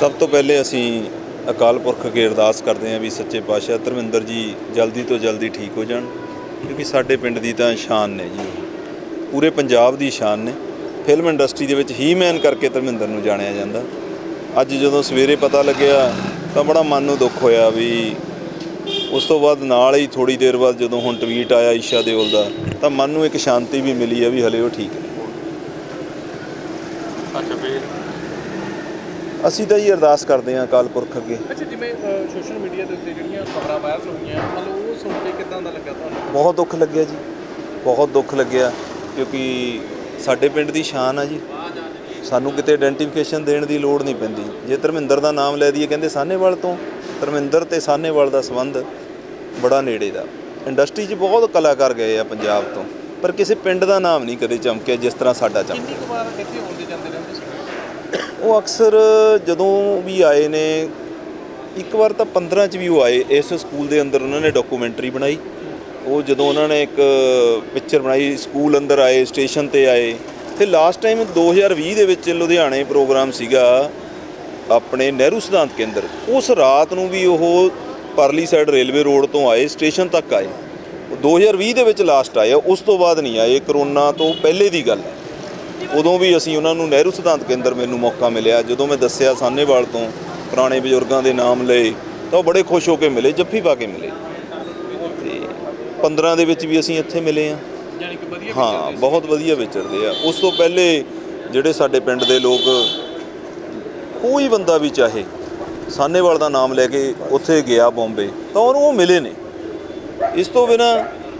ਸਭ ਤੋਂ ਪਹਿਲੇ ਅਸੀਂ ਅਕਾਲ ਪੁਰਖ ਅੱਗੇ ਅਰਦਾਸ ਕਰਦੇ ਹਾਂ ਵੀ ਸੱਚੇ ਪਾਤਸ਼ਾਹ ਧਰਮਿੰਦਰ ਜੀ ਜਲਦੀ ਤੋਂ ਜਲਦੀ ਠੀਕ ਹੋ ਜਾਣ, ਕਿਉਂਕਿ ਸਾਡੇ ਪਿੰਡ ਦੀ ਤਾਂ ਸ਼ਾਨ ਨੇ ਜੀ ਪੂਰੇ ਪੰਜਾਬ ਦੀ ਸ਼ਾਨ ਨੇ। ਫਿਲਮ ਇੰਡਸਟਰੀ ਦੇ ਵਿੱਚ ਹੀ ਮੈਨ ਕਰਕੇ ਧਰਮਿੰਦਰ ਨੂੰ ਜਾਣਿਆ ਜਾਂਦਾ। ਅੱਜ ਜਦੋਂ ਸਵੇਰੇ ਪਤਾ ਲੱਗਿਆ, ਤਾਂ ਬੜਾ ਮਨ ਨੂੰ ਦੁੱਖ ਹੋਇਆ ਵੀ ਉਸ ਤੋਂ ਬਾਅਦ ਨਾਲ ਹੀ ਥੋੜੀ ਦੇਰ ਬਾਅਦ ਜਦੋਂ ਹੁਣ ਟਵੀਟ ਆਇਆ ਈਸ਼ਾ ਦੇਓਲ ਦਾ, ਤਾਂ ਮਨ ਨੂੰ ਇੱਕ ਸ਼ਾਂਤੀ ਵੀ ਮਿਲੀ ਹੈ ਵੀ ਹਲੇ ਉਹ ਠੀਕ ਹੈ। ਅੱਛਾ ਫਿਰ ਅਸੀਂ ਤਾਂ ਜੀ ਅਰਦਾਸ ਕਰਦੇ ਹਾਂ ਅਕਾਲ ਪੁਰਖ ਅੱਗੇ। ਅੱਛਾ ਜਿਵੇਂ ਸੋਸ਼ਲ ਮੀਡੀਆ ਦੇ ਉੱਤੇ ਜਿਹੜੀਆਂ ਖਬਰਾਂ ਵਾਇਰਲ ਹੋਈਆਂ ਮਤਲਬ ਉਹ ਸੁਣ ਕੇ ਕਿਦਾਂ ਦਾ ਲੱਗਾ ਤੁਹਾਨੂੰ? ਬਹੁਤ ਦੁੱਖ ਲੱਗਿਆ ਜੀ। ਬਹੁਤ ਦੁੱਖ ਲੱਗਿਆ ਕਿਉਂਕਿ ਸਾਡੇ ਪਿੰਡ ਦੀ ਸ਼ਾਨ ਆ ਜੀ। ਸਾਨੂੰ ਕਿਤੇ ਆਇਡੈਂਟੀਫਿਕੇਸ਼ਨ ਦੇਣ ਦੀ ਲੋੜ ਨਹੀਂ ਪੈਂਦੀ। ਜੇ ਧਰਮਿੰਦਰ ਦਾ ਨਾਮ ਲੈ ਦਈਏ ਕਹਿੰਦੇ ਸਾਹਨੇਵਾਲ ਤੋਂ ਧਰਮਿੰਦਰ ਤੇ ਸਾਹਨੇਵਾਲ ਦਾ ਸੰਬੰਧ ਬੜਾ ਨੇੜੇ ਦਾ। ਇੰਡਸਟਰੀ 'ਚ ਬਹੁਤ ਕਲਾਕਾਰ ਗਏ ਆ ਪੰਜਾਬ ਤੋਂ ਪਰ ਕਿਸੇ ਪਿੰਡ ਦਾ ਨਾਮ ਨਹੀਂ ਕਦੇ ਚਮਕਿਆ ਜਿਸ ਤਰ੍ਹਾਂ ਸਾਡਾ ਚਮਕਿਆ। ਕਿੰਨੀ ਕੁ ਵਾਰ ਇੱਥੇ ਆਉਂਦੇ ਜਾਂਦੇ ਰਹਿੰਦੇ ਸੀ? ਉਹ ਅਕਸਰ ਜਦੋਂ ਵੀ ਆਏ ਨੇ, ਇੱਕ ਵਾਰ ਤਾਂ 15 ਚ ਵੀ ਉਹ ਆਏ, ਇਸ ਸਕੂਲ ਦੇ ਅੰਦਰ ਉਹਨਾਂ ਨੇ ਡਾਕੂਮੈਂਟਰੀ ਬਣਾਈ। ਉਹ ਜਦੋਂ ਉਹਨਾਂ ਨੇ ਇੱਕ ਪਿਕਚਰ ਬਣਾਈ, ਸਕੂਲ ਅੰਦਰ ਆਏ, ਸਟੇਸ਼ਨ ਤੇ ਆਏ। ਤੇ ਲਾਸਟ ਟਾਈਮ 2020 ਦੇ ਵਿੱਚ ਲੁਧਿਆਣੇ ਪ੍ਰੋਗਰਾਮ ਸੀਗਾ ਆਪਣੇ ਨਹਿਰੂ ਸਿਧਾਂਤ ਕੇਂਦਰ। ਉਸ ਰਾਤ ਨੂੰ ਵੀ ਉਹ ਪਰਲੀ ਸਾਈਡ ਰੇਲਵੇ ਰੋਡ ਤੋਂ ਆਏ, ਸਟੇਸ਼ਨ ਤੱਕ ਆਏ। ਉਹ 2020 ਦੇ ਵਿੱਚ ਲਾਸਟ ਆਏ, ਉਸ ਤੋਂ ਬਾਅਦ ਨਹੀਂ ਆਏ, ਕਰੋਨਾ ਤੋਂ ਪਹਿਲੇ ਦੀ ਗੱਲ ਹੈ। ਉਦੋਂ ਵੀ ਅਸੀਂ ਉਹਨਾਂ ਨੂੰ ਨਹਿਰੂ ਸਿਧਾਂਤ ਕੇਂਦਰ ਮੈਨੂੰ ਮੌਕਾ ਮਿਲਿਆ। ਜਦੋਂ ਮੈਂ ਦੱਸਿਆ ਸਾਹਨੇਵਾਲ ਤੋਂ ਪੁਰਾਣੇ ਬਜ਼ੁਰਗਾਂ ਦੇ ਨਾਮ ਲਏ ਤਾਂ ਉਹ ਬੜੇ ਖੁਸ਼ ਹੋ ਕੇ ਮਿਲੇ ਜੱਫੀ ਪਾ ਕੇ ਮਿਲੇ। ਤੇ 15 ਦੇ ਵਿੱਚ ਵੀ ਅਸੀਂ ਇੱਥੇ ਮਿਲੇ ਆ ਹਾਂ ਬਹੁਤ ਵਧੀਆ ਵਿਚਰਦੇ ਆ। ਉਸ ਤੋਂ ਪਹਿਲੇ ਜਿਹੜੇ ਸਾਡੇ ਪਿੰਡ ਦੇ ਲੋਕ ਕੋਈ ਬੰਦਾ ਵੀ ਚਾਹੇ ਸਾਹਨੇਵਾਲ ਦਾ ਨਾਮ ਲੈ ਕੇ ਉੱਥੇ ਗਿਆ ਬੰਬੇ ਤਾਂ ਉਹਨੂੰ ਉਹ ਮਿਲੇ ਨੇ। ਇਸ ਤੋਂ ਬਿਨਾ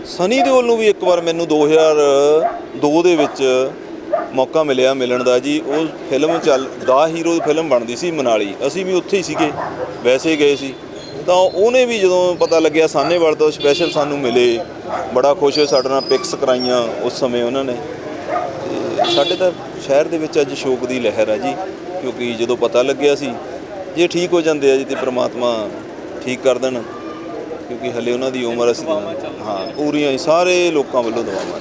ਸਨੀ ਦਿਓਲ ਨੂੰ ਵੀ ਇੱਕ ਵਾਰ ਮੈਨੂੰ 2002 ਦੇ ਵਿੱਚ ਮੌਕਾ ਮਿਲਿਆ ਮਿਲਣ ਦਾ ਜੀ। ਉਹ ਫਿਲਮ ਚੱਲ, ਦਾ ਹੀਰੋ ਫਿਲਮ ਬਣਦੀ ਸੀ ਮਨਾਲੀ। ਅਸੀਂ ਵੀ ਉੱਥੇ ਹੀ ਸੀਗੇ, ਵੈਸੇ ਗਏ ਸੀ। ਤਾਂ ਉਹਨੇ ਵੀ ਜਦੋਂ ਪਤਾ ਲੱਗਿਆ ਸਾਨੇਵਾਲ ਤੋਂ ਸਪੈਸ਼ਲ ਸਾਨੂੰ ਮਿਲੇ। ਬੜਾ ਖੁਸ਼ ਹੋਏ, ਸਾਡੇ ਨਾਲ ਪਿਕਸ ਕਰਾਈਆਂ ਉਸ ਸਮੇਂ ਉਹਨਾਂ ਨੇ। ਤੇ ਸਾਡੇ ਤਾਂ ਸ਼ਹਿਰ ਦੇ ਵਿੱਚ ਅੱਜ ਸ਼ੋਕ ਦੀ ਲਹਿਰ ਆ ਜੀ, ਕਿਉਂਕਿ ਜਦੋਂ ਪਤਾ ਲੱਗਿਆ ਸੀ, ਜੇ ਠੀਕ ਹੋ ਜਾਂਦੇ ਆ ਜੀ ਤੇ ਪ੍ਰਮਾਤਮਾ ਠੀਕ ਕਰ ਦੇਣ। ਕਿਉਂਕਿ ਹਲੇ ਉਹਨਾਂ ਦੀ ਉਮਰ ਅਸੀਂ ਹਾਂ, ਪੂਰੀਆਂ ਹੀ, ਸਾਰੇ ਲੋਕਾਂ ਵੱਲੋਂ ਦਵਾਵਾਂ